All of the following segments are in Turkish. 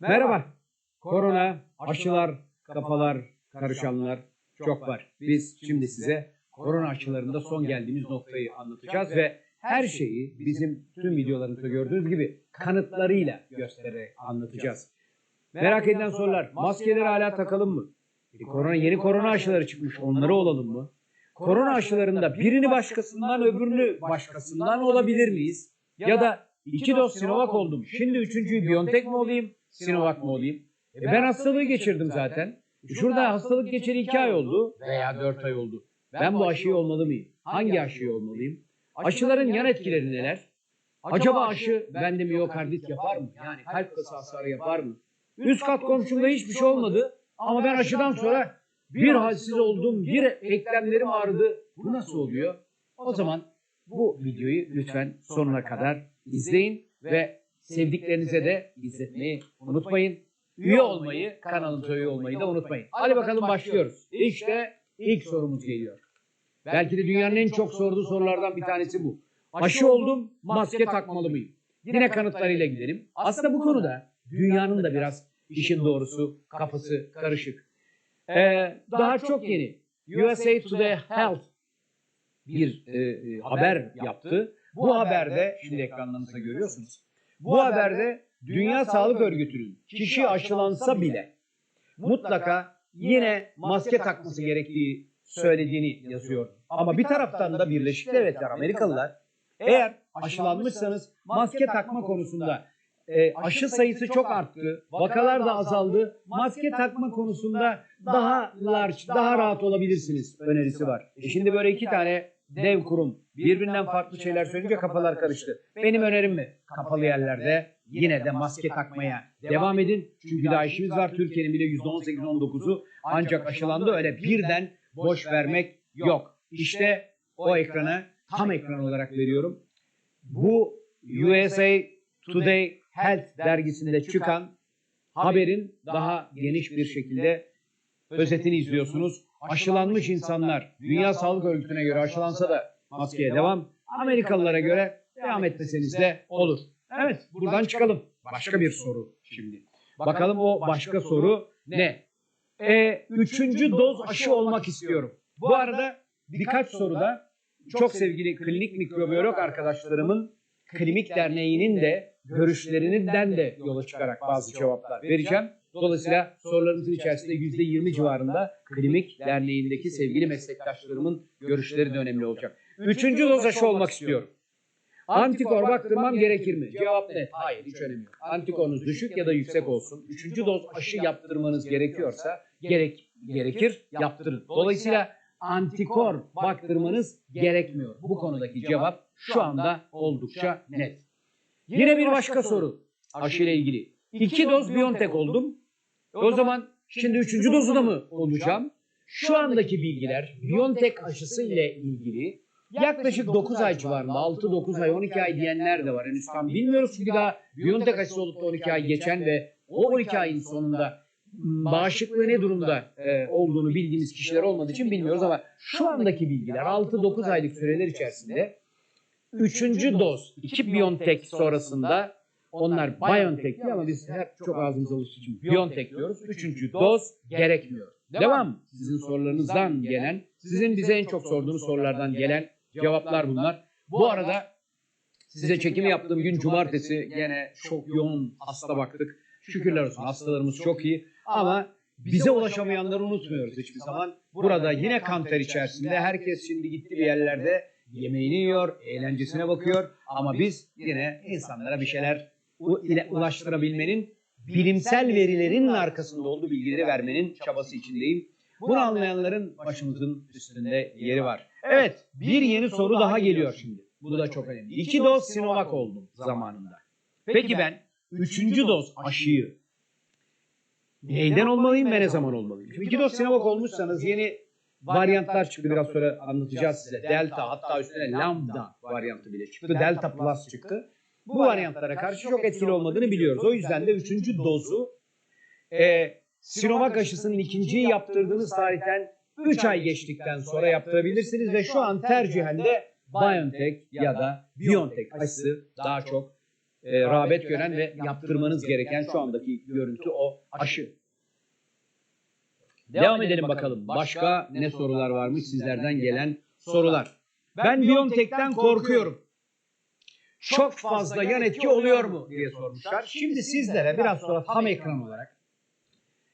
Merhaba. Korona, aşılar, kafalar, karışanlar çok var. Biz şimdi size korona aşılarında son geldiğimiz noktayı anlatacağız ve her şeyi bizim tüm videolarımızda gördüğünüz gibi kanıtlarıyla göstererek anlatacağız. Merak edilen sorular, maskeleri hala takalım mı? E, korona yeni korona aşıları çıkmış, onları olalım mı? Korona aşılarında birini başkasından öbürünü başkasından olabilir miyiz? Ya da iki doz Sinovac oldum. Şimdi üçüncüyü Biontech mi olayım, Sinovac mı olayım? E ben hastalığı geçirdim zaten. E Şurada hastalık geçeli iki ay oldu veya dört ay oldu. Ben bu aşıyı olmalı mıyım? Hangi aşıyı olmalıyım? Aşıların yan etkileri neler? Acaba aşı bende miyokardit yapar mı? Yani kalp kası hasarı yapar mı? Üst kat komşumda hiçbir şey olmadı ama ben aşıdan sonra bir halsiz oldum, bir eklemlerim ağrıdı. Bu nasıl oluyor? O zaman bu videoyu lütfen sonuna kadar izleyin ve sevdiklerinize de izletmeyi unutmayın. Üye olmayı, kanalımıza üye olmayı da unutmayın. Hadi bakalım başlıyoruz. İşte ilk sorumuz geliyor. Belki de dünyanın en çok sorduğu sorulardan bir tanesi bu. Aşı oldum, maske takmalı mıyım? Yine kanıtlarıyla gidelim. Aslında bu konuda dünyanın da biraz işin doğrusu kafası karışık. Ee, daha çok yeni USA Today Health bir e, e, haber yaptı. Bu haberde şimdi ekranlarınızda görüyorsunuz. Bu haberde Dünya Sağlık Örgütü'nün kişi aşılansa bile mutlaka yine maske takması gerektiği söylediğini yazıyor. Ama bir taraftan da Birleşik Devletler Amerikalılar eğer aşılanmışsanız maske takma konusunda e, aşı sayısı çok arttı, vakalar da azaldı. Maske takma konusunda daha large, daha rahat olabilirsiniz önerisi var. E şimdi böyle iki tane dev kurum birbirinden farklı şeyler söyleyince kafalar karıştı. Benim önerim mi? Kapalı yerlerde yine de maske takmaya devam edin. Çünkü daha işimiz var. Türkiye'nin bile %18-19'u ancak aşılandı. Öyle birden boş vermek yok. İşte o ekranı tam ekran olarak veriyorum. Bu USA Today Health dergisinde çıkan haberin daha geniş bir şekilde özetini izliyorsunuz. Aşılanmış insanlar Dünya Sağlık Örgütü'ne göre aşılansa da maskeye devam. Amerikalılara göre devam etmeseniz de olur. Evet buradan çıkalım. Başka bir soru şimdi. Bakalım o başka soru ne? E, üçüncü doz aşı olmak istiyorum. Bu arada birkaç soruda çok sevgili klinik mikrobiyolog arkadaşlarımın klinik derneğinin de görüşlerinden de yola çıkarak bazı cevaplar vereceğim. Dolayısıyla sorularımızın içerisinde %20 civarında klinik derneğindeki sevgili meslektaşlarımın görüşleri de önemli olacak. Üçüncü doz aşı olmak istiyorum. Antikor baktırmam gerekir mi? Cevap net. Hayır hiç önemi yok. Antikorunuz düşük ya da yüksek olsun. Üçüncü doz aşı yaptırmanız gerekiyorsa gerek gerekir yaptırın. Dolayısıyla antikor baktırmanız gerekmiyor. Bu konudaki cevap şu anda oldukça net. Yine bir başka soru aşı ile ilgili. İki doz Biontech oldum. O zaman şimdi üçüncü dozu da mı olacağım? Şu andaki bilgiler Biontech aşısı ile ilgili yaklaşık 9 ay civarında 6-9 ay 12 ay diyenler de var. Henüz tam bilmiyoruz çünkü daha Biontech aşısı olup da 12 ay geçen ve o 12 ayın sonunda bağışıklığı ne durumda e, olduğunu bildiğimiz kişiler olmadığı için bilmiyoruz ama şu andaki bilgiler 6-9 aylık süreler içerisinde 3. doz 2 Biontech sonrasında onlar BioNTech'ti ama biz hep çok ağzımıza alıştığı için BioNTech diyoruz. Üçüncü doz gerekmiyor. Devam. Sizin sorularınızdan gelen, sizin bize en çok sorduğunuz sorulardan gelen cevaplar bunlar. Bu arada size çekimi yaptığım gün cumartesi gene çok yoğun hasta baktık. Şükürler olsun hastalarımız çok iyi ama bize ulaşamayanları unutmuyoruz hiçbir zaman. Burada yine kanter içerisinde herkes şimdi gitti bir yerlerde yemeğini yiyor, eğlencesine bakıyor ama biz yine insanlara bir şeyler ile ulaştırabilmenin bilimsel verilerin arkasında olduğu bilgileri vermenin çabası içindeyim. Bunu anlayanların başımızın üstünde yeri var. Evet, bir yeni soru daha geliyor şimdi. Bu da çok önemli. İki doz Sinovac oldum zamanında. Peki ben üçüncü doz aşıyı neyden olmalıyım ve ne zaman olmalıyım? Şimdi iki doz Sinovac olmuşsanız yeni varyantlar çıktı biraz sonra anlatacağız size. Delta hatta üstüne lambda varyantı bile çıktı. Delta plus çıktı. Bu varyantlara karşı çok etkili olmadığını biliyoruz. O yüzden de üçüncü dozu e, Sinovac aşısının ikinciyi yaptırdığınız tarihten 3 ay geçtikten sonra yaptırabilirsiniz ve şu an tercihen de BioNTech ya da BioNTech aşısı daha çok e, rağbet gören ve yaptırmanız gereken şu andaki görüntü o aşı. Devam edelim bakalım. Başka ne sorular varmış sizlerden gelen sorular. Ben Biontech'ten korkuyorum. Çok fazla yan etki oluyor mu diye sormuşlar. Şimdi sizlere biraz sonra tam ekran olarak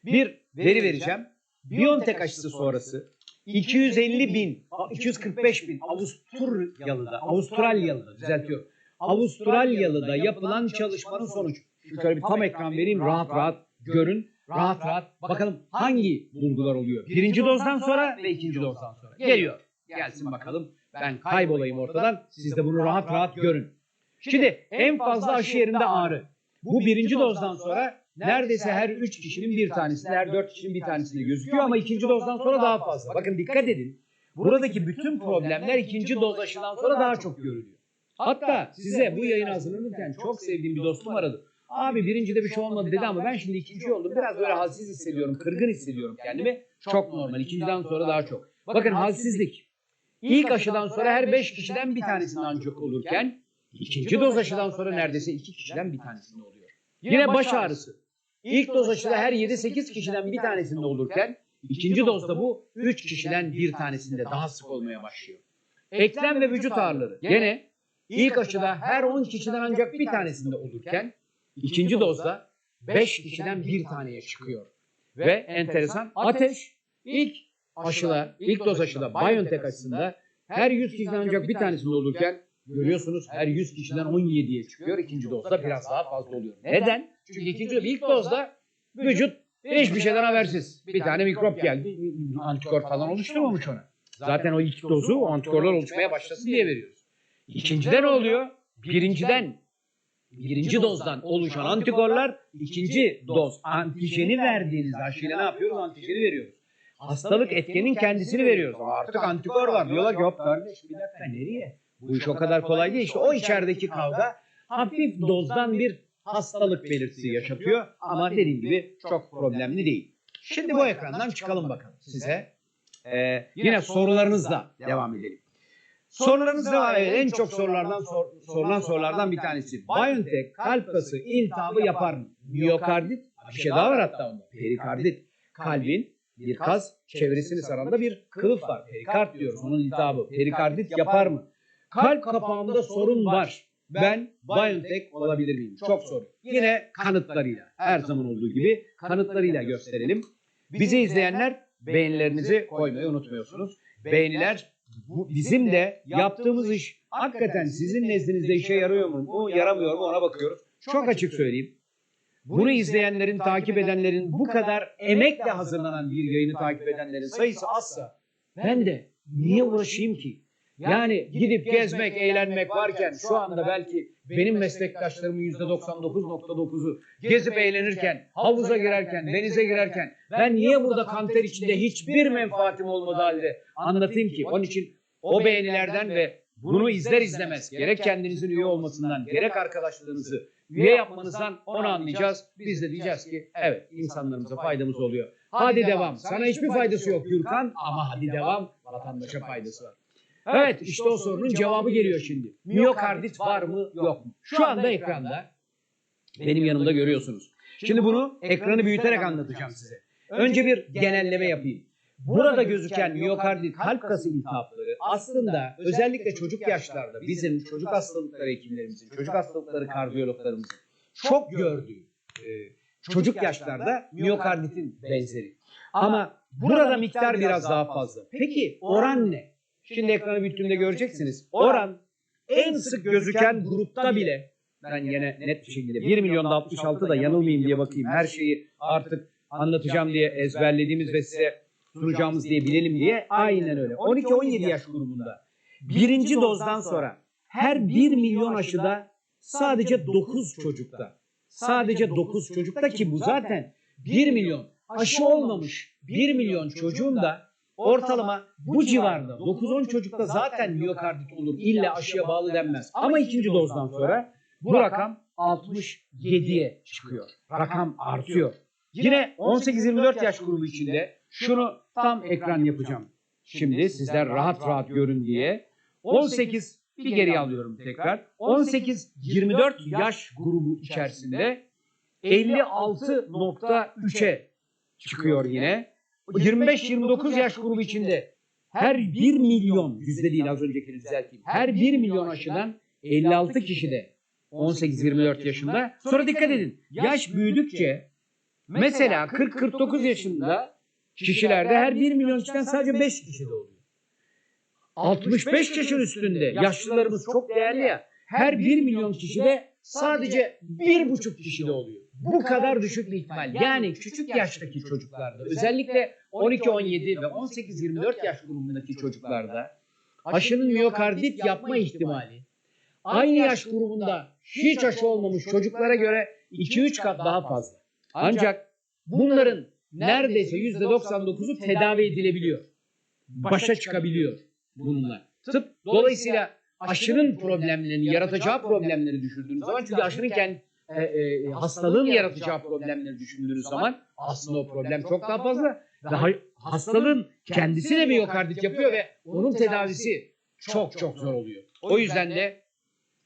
bir veri vereceğim. Biontech aşısı sonrası 250 bin, 245 bin Avusturyalı'da, Avustralyalı'da düzeltiyorum. Avustralyalı'da yapılan çalışmanın sonucu. Şöyle bir tam ekran vereyim rahat rahat görün. Rahat rahat bakalım hangi bulgular oluyor. Birinci dozdan sonra ve ikinci dozdan sonra. Geliyor. Gelsin bakalım. Ben kaybolayım ortadan. Siz de bunu rahat rahat görün. Şimdi en fazla aşı yerinde ağrı. Bu birinci dozdan sonra neredeyse her 3 kişinin bir tanesinde, her 4 kişinin bir tanesinde gözüküyor ama ikinci dozdan sonra daha fazla. Bakın dikkat edin. Buradaki bütün problemler ikinci doz aşıdan sonra daha çok görülüyor. Hatta size bu yayın hazırlanırken çok sevdiğim bir dostum aradı. Abi birincide bir şey olmadı dedi ama ben şimdi ikinci oldum. Biraz böyle halsiz hissediyorum, kırgın hissediyorum kendimi. Çok normal. İkinciden sonra daha çok. Bakın halsizlik. İlk aşıdan sonra her 5 kişiden bir tanesinde ancak olurken ikinci doz aşıdan sonra neredeyse 2 kişiden bir tanesinde oluyor. Yine baş ağrısı. İlk doz aşıda her 7-8 kişiden bir tanesinde olurken ikinci dozda bu 3 kişiden bir tanesinde daha sık olmaya başlıyor. Eklem ve vücut ağrıları. Gene ilk aşıda her 10 kişiden ancak bir tanesinde olurken ikinci dozda 5 kişiden bir taneye çıkıyor. Ve enteresan ateş ilk aşıda, ilk doz aşıda BioNTech aşısında her 100 kişiden ancak bir tanesinde olurken görüyorsunuz her 100 kişiden 17'ye çıkıyor. İkinci dozda biraz daha fazla oluyor. Neden? Çünkü ikinci ilk dozda vücut hiçbir şeyden habersiz. Bir tane mikrop geldi. Antikor falan oluşturmamış ona. Zaten o ilk dozu o antikorlar oluşmaya başlasın diye veriyoruz. İkincide ne oluyor? Birinciden birinci dozdan oluşan antikorlar ikinci doz antijeni verdiğiniz aşıyla ne yapıyoruz? Antijeni veriyoruz. Hastalık etkenin kendisini veriyoruz. Ama artık antikor var. Diyorlar ki hop kardeş bir dakika nereye? Bu iş o kadar kolay değil. İşte o içerideki kavga hafif dozdan bir hastalık belirtisi yaşatıyor. Ama dediğim gibi çok problemli değil. Şimdi bu ekrandan çıkalım bakalım size. Ee, yine sorularınızla devam edelim. Sorularınız devam edelim. En çok sorulardan sor, sorulan sorulardan bir tanesi. BioNTech kalp kası iltihabı yapar mı? Miyokardit, bir şey daha var hatta onda. Perikardit. Kalbin bir kas çevresini saran da bir kılıf var. Perikard diyoruz. Onun iltihabı. Perikardit yapar mı? Kalp kapağımda sorun var. Ben BioNTech olabilir miyim? Çok soru. Yine kanıtlarıyla. Her zaman olduğu gibi kanıtlarıyla gösterelim. Bizi izleyenler beğenilerinizi koymayı unutmuyorsunuz. Beğeniler bizim de yaptığımız iş hakikaten sizin nezdinizde işe yarıyor mu? Yaramıyor mu ona bakıyoruz. Çok açık söyleyeyim. Bunu izleyenlerin, takip edenlerin, bu kadar emekle hazırlanan bir yayını takip edenlerin sayısı azsa ben de niye uğraşayım ki? Yani gidip gezmek, eğlenmek varken şu anda belki benim meslektaşlarımın %99.9'u gezip eğlenirken, havuza girerken, denize girerken ben niye burada kanter içinde hiçbir menfaatim olmadığı halde anlatayım ki? Onun için o beğenilerden ve bunu izler izlemez gerek kendinizin üye olmasından gerek arkadaşlarınızı üye yapmanızdan onu anlayacağız. Biz de diyeceğiz ki evet insanlarımıza faydamız oluyor. Hadi devam. Sana hiçbir faydası yok Gürkan ama hadi devam. Vatandaşa faydası var. Evet işte o sorunun cevabı geliyor şimdi. Miyokardit var mı yok mu? Şu anda ekranda benim yanımda görüyorsunuz. Şimdi bunu ekranı büyüterek anlatacağım size. Önce bir genelleme yapayım. Burada gözüken miyokardit kalp kası iltihapları aslında özellikle çocuk yaşlarda bizim çocuk hastalıkları hekimlerimizin, çocuk hastalıkları kardiyologlarımızın çok gördüğü e, çocuk yaşlarda miyokarditin benzeri. Ama burada miktar biraz daha fazla. Peki oran ne? Şimdi ekranı büyüttüğümde göreceksiniz. Oran en sık gözüken grupta bile. ben yine net bir şekilde 1 milyonda 66 da yanılmayayım diye bakayım. Her şeyi artık anlatacağım diye ezberlediğimiz ve size sunacağımız diye bilelim diye aynen öyle. 12-17 yaş grubunda. birinci dozdan sonra her 1 milyon aşıda sadece 9 çocukta. sadece 9 çocukta ki bu zaten 1 milyon aşı olmamış 1 milyon çocuğun da ortalama bu civarda 9-10 çocukta zaten miyokardit olur. İlla aşıya bağlı denmez. Ama ikinci dozdan sonra bu rakam 67'ye çıkıyor. Rakam artıyor. Yine 18-24 yaş grubu içinde şunu tam ekran yapacağım. Şimdi sizler rahat rahat görün diye. 18 bir geri alıyorum tekrar. 18-24 yaş grubu içerisinde 56.3'e çıkıyor yine. 25-29 yaş grubu içinde her 1 milyon yüzde değil az öncekini düzelteyim. Her 1 milyon aşıdan 56 kişi de 18-24 yaşında. Sonra dikkat edin. Yaş büyüdükçe mesela 40-49 yaşında kişilerde her 1 milyon kişiden sadece 5 kişi de oluyor. 65 yaşın üstünde yaşlılarımız çok değerli ya. Her 1 milyon kişide sadece 1,5 kişi de oluyor. Bu kadar düşük bir ihtimal. Yani küçük yaştaki çocuklarda özellikle 12-17 ve 18-24 yaş grubundaki çocuklarda aşının miyokardit yapma ihtimali aynı yaş grubunda hiç aşı olmamış çocuklara göre 2-3 kat daha fazla. Ancak bunların neredeyse %99'u tedavi edilebiliyor. Başa çıkabiliyor bununla. Tıp dolayısıyla aşının problemlerini, yaratacağı problemleri düşündüğünüz zaman çünkü aşının kendi e, e, hastalığın yaratacağı problemleri düşündüğünüz zaman aslında o problem çok daha fazla ve ha- hastalığın kendisi de miyokardit yapıyor ve onun tedavisi çok çok zor oluyor. O yüzden de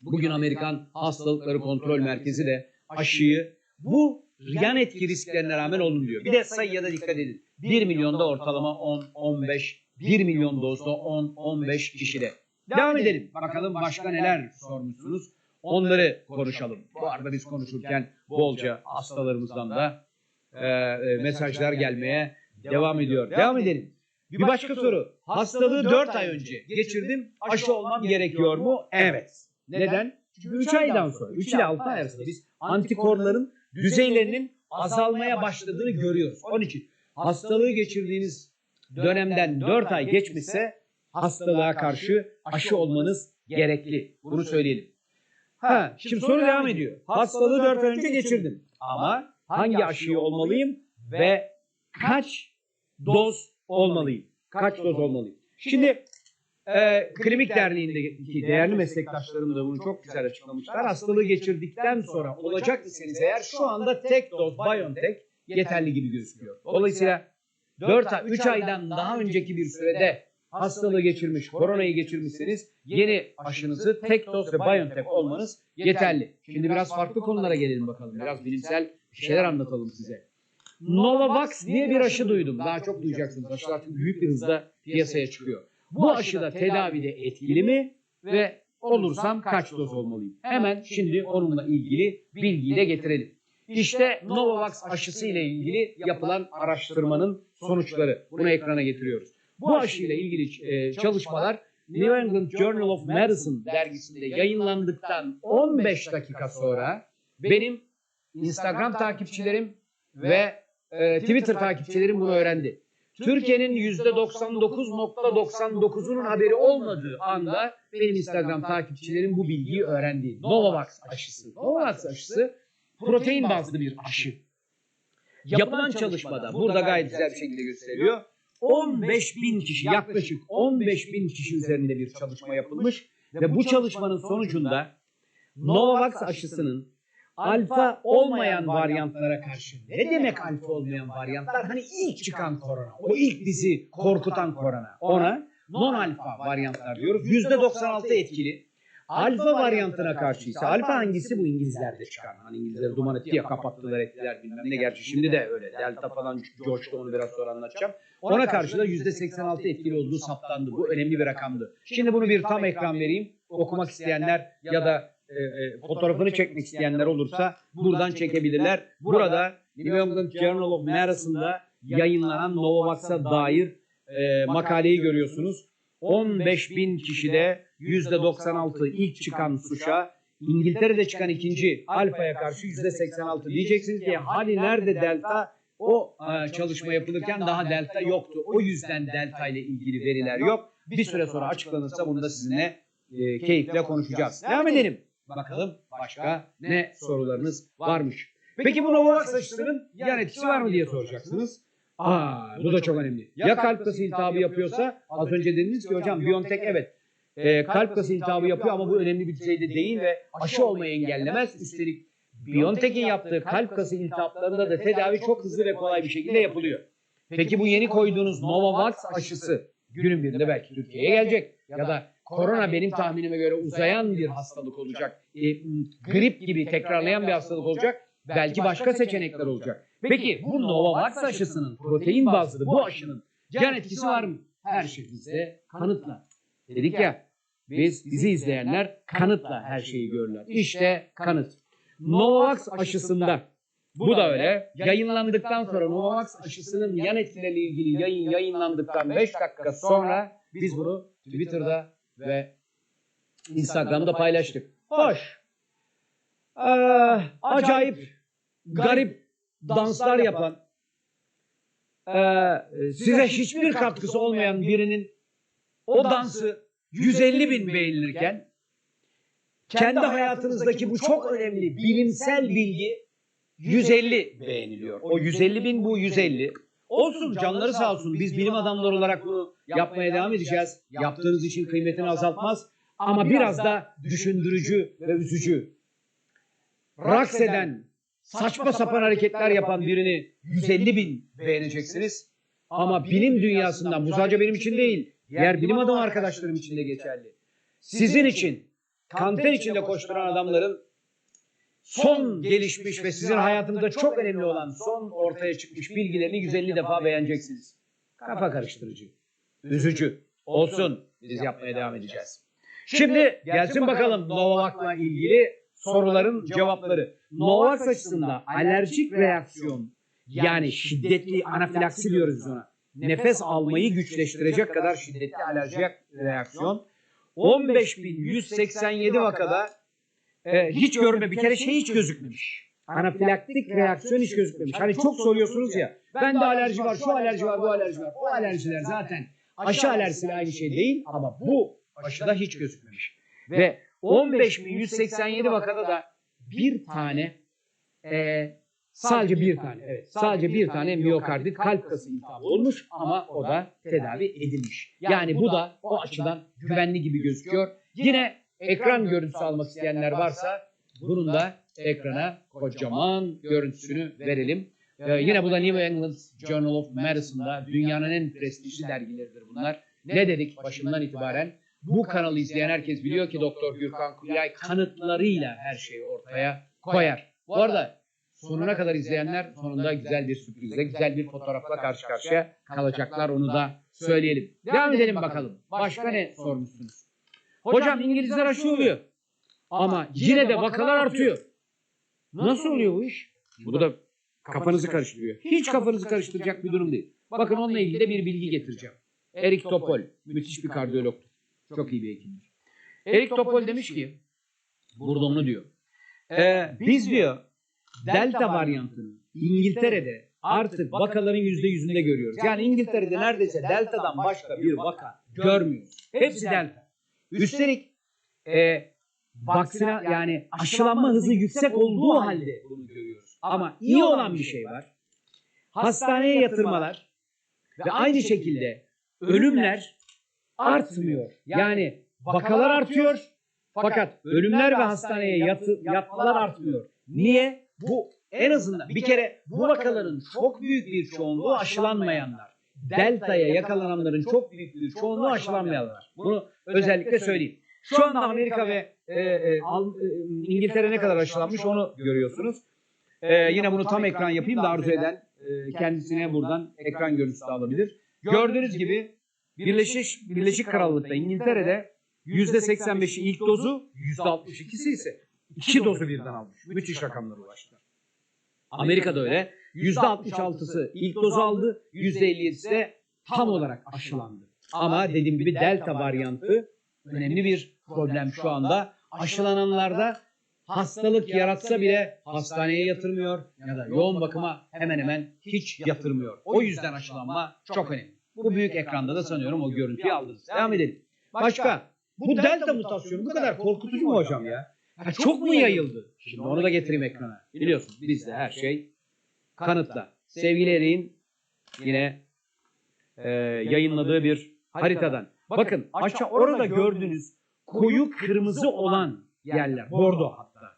bugün Amerikan Hastalıkları Kontrol Merkezi de aşıyı bu yan etki risklerine rağmen olun diyor. Bir de sayıya da dikkat edin. 1 milyonda ortalama 10-15, 1 milyon dozda 10-15 kişide. Devam edelim. Bakalım başka neler sormuşsunuz. Onları konuşalım. Bu arada biz konuşurken bolca hastalarımızdan da e, e, mesajlar gelmeye devam ediyor. Devam edelim. Bir başka soru. Hastalığı 4 ay önce geçirdim. Aşı olmam gerekiyor mu? Evet. Neden? Çünkü 3 aydan sonra, 3 ile 6 ay arasında biz antikorların düzeylerinin azalmaya başladığını görüyoruz. Onun için hastalığı geçirdiğiniz dönemden 4 ay geçmişse hastalığa karşı aşı olmanız gerekli. Bunu söyleyelim. Ha, şimdi soru devam ediyor. Hastalığı 4 ay önce geçirdim. Ama hangi aşıyı olmalıyım ve kaç doz olmalıyım? Kaç doz olmalıyım? Şimdi e, Klinik Derneği'ndeki değerli meslektaşlarım da bunu çok güzel açıklamışlar. Hastalığı geçirdikten sonra olacak iseniz eğer şu anda tek doz BioNTech yeterli gibi gözüküyor. Dolayısıyla 4 ay, 3 aydan daha önceki bir sürede hastalığı geçirmiş, koronayı geçirmişseniz yeni aşınızı tek doz ve BioNTech olmanız yeterli. Şimdi biraz farklı konulara gelelim bakalım. Biraz bilimsel şeyler anlatalım size. Novavax diye bir aşı duydum. Daha çok duyacaksınız. Aşılar çünkü büyük bir hızla piyasaya çıkıyor. Bu aşıda tedavide etkili mi ve olursam kaç doz olmalıyım? Hemen şimdi onunla ilgili bilgiyi de getirelim. İşte Novavax aşısı ile ilgili yapılan araştırmanın sonuçları. Bunu ekrana getiriyoruz. Bu aşıyla ilgili e, çalışmalar New England Journal of Medicine dergisinde yayınlandıktan 15 dakika sonra benim Instagram takipçilerim ve e, Twitter takipçilerim bunu öğrendi. Türkiye'nin %99.99'unun haberi olmadığı anda benim Instagram takipçilerim bu bilgiyi öğrendi. Novavax aşısı. Novavax aşısı protein bazlı bir aşı. Yapılan çalışmada burada gayet güzel bir şekilde gösteriyor. 15 bin kişi yaklaşık 15 bin kişi üzerinde bir çalışma yapılmış ve bu çalışmanın sonucunda Novavax aşısının alfa olmayan varyantlara karşı ne demek alfa olmayan varyantlar? Hani ilk çıkan korona, o ilk bizi korkutan korona. Ona non alfa varyantlar diyoruz. %96 etkili. Alfa varyantına karşı ise alfa hangisi bu İngilizlerde çıkan. Hani İngilizler duman etti ya kapattılar ettiler bilmem ne. Gerçi şimdi de öyle. Delta falan coştu onu biraz sonra anlatacağım. Ona karşı da %86 etkili olduğu saptandı. Bu önemli bir rakamdı. Şimdi bunu bir tam ekran vereyim. Okumak isteyenler ya da e, e, fotoğrafını çekmek isteyenler olursa buradan çekebilirler. Burada New England Journal of Medicine'da yayınlanan Novavax'a dair e, makaleyi görüyorsunuz. 15 bin kişide %96 ilk çıkan suşa, İngiltere'de çıkan ikinci alfaya karşı %86 diyeceksiniz ki hani nerede delta o e, çalışma yapılırken daha delta yoktu. O yüzden delta ile ilgili veriler yok. Bir süre sonra açıklanırsa bunu da sizinle e, keyifle konuşacağız. Devam edelim. Bakalım başka ne sorularınız varmış. Peki bu Novavax aşısının yan etkisi var mı diye soracaksınız. Aa, bu da çok önemli. Ya kalp kası iltihabı yapıyorsa az önce dediniz ki hocam Biontech evet e, kalp kası iltihabı yapıyor ama bu önemli bir düzeyde değil ve aşı olmayı engellemez. Üstelik Biontech'in yaptığı kalp kası iltihaplarında da tedavi çok hızlı ve kolay bir şekilde yapılıyor. Peki bu yeni koyduğunuz Novavax aşısı günün birinde belki Türkiye'ye gelecek ya da korona benim tahminime göre uzayan bir hastalık olacak. E, grip gibi tekrarlayan bir hastalık olacak. Belki başka seçenekler olacak. Peki bu Novavax aşısının protein bazlı bu aşının can etkisi var mı? Her şey bizde kanıtla. Dedik ya biz bizi izleyenler kanıtla her şeyi görürler. İşte kanıt. Novavax aşısında bu da öyle. Yayınlandıktan sonra Novavax aşısının yan etkileriyle ilgili yayın yayınlandıktan 5 dakika sonra biz bunu Twitter'da ve Instagram'da paylaştık. Hoş. Ee, acayip, garip danslar yapan, ee, size hiçbir katkısı olmayan birinin o dansı 150 bin beğenilirken kendi hayatınızdaki bu çok önemli bilimsel bilgi 150 beğeniliyor. O 150 bin bu 150. Olsun canları sağ olsun. Biz bilim adamları olarak bunu yapmaya devam edeceğiz. Yaptığınız için kıymetini azaltmaz. Ama biraz da düşündürücü ve üzücü. Raks eden, saçma sapan hareketler yapan birini 150 bin beğeneceksiniz. Ama bilim dünyasından, bu sadece benim için değil, diğer bilim adamı arkadaşlarım için de geçerli. Sizin için, kanter içinde koşturan adamların son gelişmiş ve sizin hayatınızda çok önemli olan son ortaya çıkmış bilgilerini 150 defa beğeneceksiniz. Kafa karıştırıcı, üzücü. Olsun, biz yapmaya devam edeceğiz. Şimdi gelsin bakalım Novavax'la ilgili soruların cevapları. Novavax açısında alerjik reaksiyon yani şiddetli anafilaksi diyoruz ona. Nefes almayı güçleştirecek kadar şiddetli alerjik reaksiyon 15.187 vakada e, hiç görme bir kere şey hiç gözükmemiş. Anafilaktik reaksiyon hiç gözükmemiş. Hani çok soruyorsunuz ya. Bende alerji var, şu alerji var, bu alerji var. O alerjiler zaten aşı alerjisiyle aynı şey değil ama bu aşıda hiç gözükmemiş. Ve 15.187 vakada da bir tane e, sadece bir tane evet sadece bir tane miyokardit kalp kası iltihabı olmuş ama o da tedavi edilmiş. Yani bu da o açıdan güvenli gibi gözüküyor. Yine ekran görüntüsü almak isteyenler varsa bunun da ekrana kocaman görüntüsünü verelim. Ee, yine bu da New England Journal of Medicine'da dünyanın en prestijli dergileridir bunlar. Ne dedik başından itibaren? Bu kanalı izleyen herkes biliyor ki Doktor Gürkan Kulyay kanıtlarıyla her şeyi ortaya koyar. Bu arada sonuna kadar izleyenler sonunda güzel bir sürprizle, güzel bir fotoğrafla karşı karşıya kalacaklar. Onu da söyleyelim. Devam edelim bakalım. Başka ne sormuşsunuz? Hocam İngilizler aşı oluyor. Ama yine de vakalar artıyor. Nasıl oluyor bu iş? Bu da kafanızı karıştırıyor. Hiç kafanızı karıştıracak bir durum değil. Bakın onunla ilgili de bir bilgi getireceğim. Erik Topol, müthiş bir kardiyologtur. Çok iyi bir hekimdir. Erik Topol demiş ki, burada onu diyor. Ee, biz diyor, Delta varyantını İngiltere'de artık vakaların yüzde yüzünde görüyoruz. Yani İngiltere'de neredeyse Delta'dan başka bir vaka görmüyoruz. Hepsi Delta. Üstelik e, vaksina yani aşılanma hızı yüksek olduğu halde bunu görüyoruz. Ama iyi olan bir şey var. Hastaneye yatırmalar ve aynı şekilde ölümler artmıyor. Yani vakalar artıyor fakat ölümler ve hastaneye yatı, yatmalar artmıyor. Niye? Bu en azından bir kere bu vakaların çok büyük bir çoğunluğu aşılanmayanlar. Delta'ya yakalananların çok büyük bir çoğunluğu aşılanmayanlar. Bunu özellikle söyleyeyim. Şu anda Amerika ve e, e, Al- e, İngiltere ne kadar aşılanmış onu görüyorsunuz. E, yine bunu tam ekran yapayım da arzu eden e, kendisine buradan ekran görüntüsü de alabilir. Gördüğünüz gibi Birleşik, Birleşik Krallık'ta İngiltere'de %85'i ilk dozu, %62'si ise iki dozu birden almış. Müthiş rakamlara ulaştılar. Amerika'da öyle. %66'sı ilk dozu aldı, %57'si de tam olarak aşılandı. Ama dediğim gibi delta varyantı önemli bir problem şu anda. Aşılananlarda hastalık yaratsa bile hastaneye yatırmıyor ya da yoğun bakıma hemen hemen hiç yatırmıyor. O yüzden aşılanma çok önemli. Bu büyük ekranda da sanıyorum o görüntüyü aldınız. Devam edelim. Başka. Bu delta mutasyonu bu kadar korkutucu mu hocam ya? Ha, çok mu yayıldı? Şimdi onu da getireyim ekrana. Biliyorsunuz bizde her şey kanıtla. Sevgili Erik'in yine e, yayınladığı bir haritadan. Bakın aşağı orada gördüğünüz koyu kırmızı olan yerler. Bordo hatta.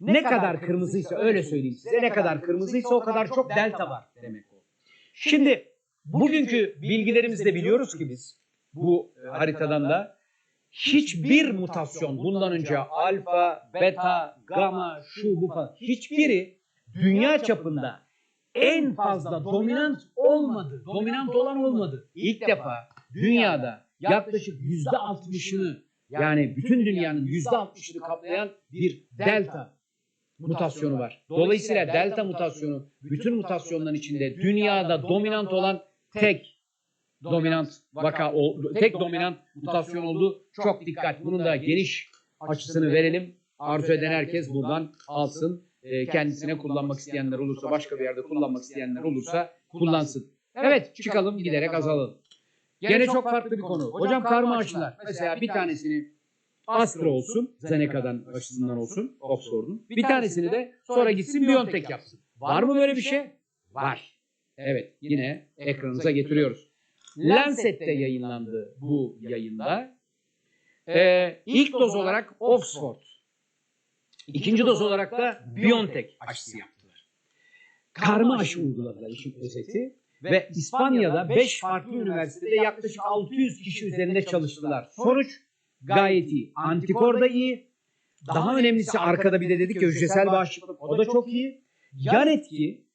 Ne kadar kırmızıysa öyle söyleyeyim size. Ne kadar kırmızıysa o kadar çok delta var demek o. Şimdi bugünkü bilgilerimizde biliyoruz ki biz bu e, haritadan da hiçbir mutasyon bundan önce alfa, beta, gamma, şu bu falan hiçbiri dünya çapında en fazla dominant olmadı. Dominant olan olmadı. İlk defa dünyada yaklaşık yüzde altmışını yani bütün dünyanın yüzde altmışını kaplayan bir delta mutasyonu var. Dolayısıyla delta mutasyonu bütün mutasyonların içinde dünyada dominant olan tek dominant vaka oldu. Tek dominant mutasyon oldu. Çok dikkat. Bunun da geniş açısını verelim. Arzu eden herkes buradan alsın. Ee, Kendisine kullanmak isteyenler olursa, başka bir yerde kullanmak isteyenler olursa kullansın. Evet, çıkalım giderek azalım. Gene çok farklı bir konu. Hocam karma aşılar. Mesela bir tanesini Astra olsun, Zeneca'dan aşısından olsun, Oxford'un. Bir tanesini de sonra gitsin BioNTech yapsın. Var mı böyle bir şey? Var. Evet, yine ekranınıza getiriyoruz. Lancet'te yayınlandı bu yayında. Ee, ilk doz olarak Oxford, ikinci doz olarak da BioNTech aşısı yaptılar. Karma aşı uyguladılar işin özeti. Ve İspanya'da 5 farklı üniversitede yaklaşık 600 kişi üzerinde çalıştılar. Sonuç gayet iyi. Antikor da iyi. Daha önemlisi arkada bir de dedik ya hücresel bağışıklık o da çok iyi. Yan etki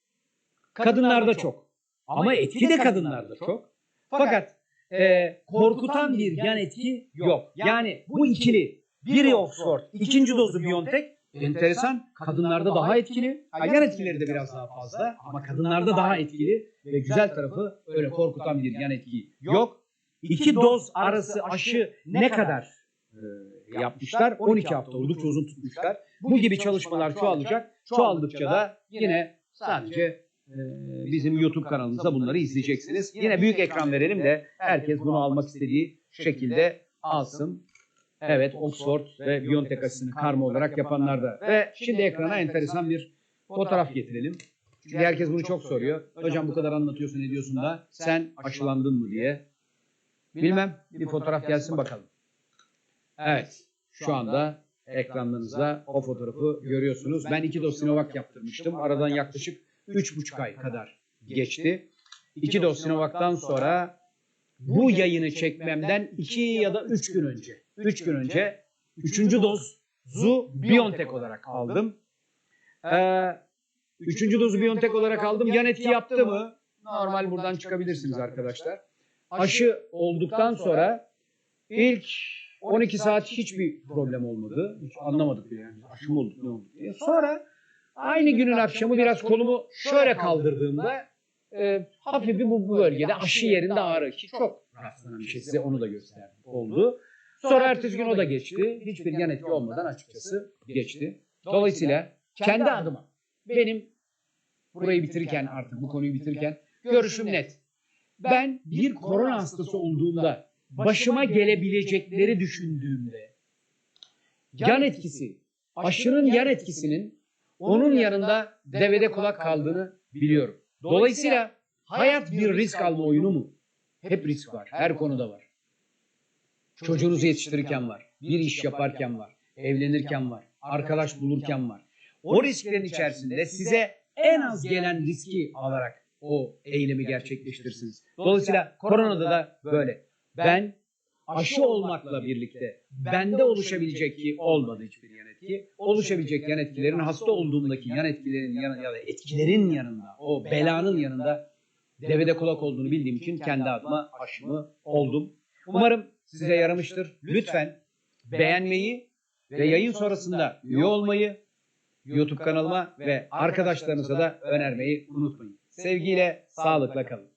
kadınlarda çok. Ama etki de kadınlarda çok. Fakat e, korkutan bir yan etki yok. Yani bu ikili biri Oxford, ikinci dozu BioNTech enteresan. Kadınlarda daha etkili. Ha, yan etkileri de biraz daha fazla ama kadınlarda daha etkili ve güzel tarafı öyle korkutan bir yan etki yok. İki doz arası aşı ne kadar e, yapmışlar? 12 hafta oldukça uzun tutmuşlar. Bu gibi çalışmalar çoğalacak. Çoğaldıkça da yine sadece e, bizim YouTube kanalımızda bunları izleyeceksiniz. Yine büyük ekran verelim de herkes bunu almak istediği şekilde alsın. Evet Oxford ve BioNTech aşısını karma olarak yapanlar da. Ve şimdi ekrana enteresan bir fotoğraf getirelim. Çünkü herkes bunu çok soruyor. Hocam bu kadar anlatıyorsun ediyorsun da sen aşılandın mı diye. Bilmem bir fotoğraf gelsin bakalım. Evet şu anda ekranlarınızda o fotoğrafı görüyorsunuz. Ben iki doz Sinovac yaptırmıştım. Aradan yaklaşık üç buçuk ay kadar geçti. İki doz Sinovac'tan sonra bu yayını çekmemden iki ya da üç gün önce, üç gün önce üçüncü dozu BioNTech olarak aldım. Ee, üçüncü dozu BioNTech olarak aldım. Yan etki yaptı mı? Normal buradan çıkabilirsiniz arkadaşlar. Aşı olduktan sonra ilk 12 saat hiçbir problem olmadı. Hiç anlamadık yani. Aşı mı olduk ne olduk diye. Sonra aynı günün akşamı biraz kolumu şöyle kaldırdığımda e, hafif bir bu, bu bölgede aşı yerinde ağrı ki çok rastlanan bir şey size onu da gösterdim oldu. Sonra ertesi gün o da geçti. Hiçbir yan etki olmadan açıkçası geçti. Dolayısıyla kendi adıma benim burayı bitirirken artık bu konuyu bitirirken görüşüm net. Ben bir korona hastası olduğumda başıma gelebilecekleri düşündüğümde yan etkisi, aşının yan etkisinin onun yanında devede kulak kaldığını biliyorum. Dolayısıyla hayat bir risk alma oyunu mu? Hep risk var. Her konuda var. Çocuğunuzu yetiştirirken var. Bir iş yaparken var. Evlenirken var. Arkadaş bulurken var. O risklerin içerisinde size en az gelen riski alarak o eylemi gerçekleştirirsiniz. Dolayısıyla koronada da böyle. Ben aşı olmakla birlikte bende oluşabilecek ki olmadı hiçbir yan etki. Oluşabilecek yan etkilerin hasta olduğumdaki yan etkilerin yanı ya da etkilerin yanında, o belanın yanında devede kulak olduğunu bildiğim için kendi adıma aşımı oldum. Umarım size yaramıştır. Lütfen beğenmeyi ve yayın sonrasında üye olmayı YouTube kanalıma ve arkadaşlarınıza da önermeyi unutmayın. Sevgiyle, sağlıkla kalın.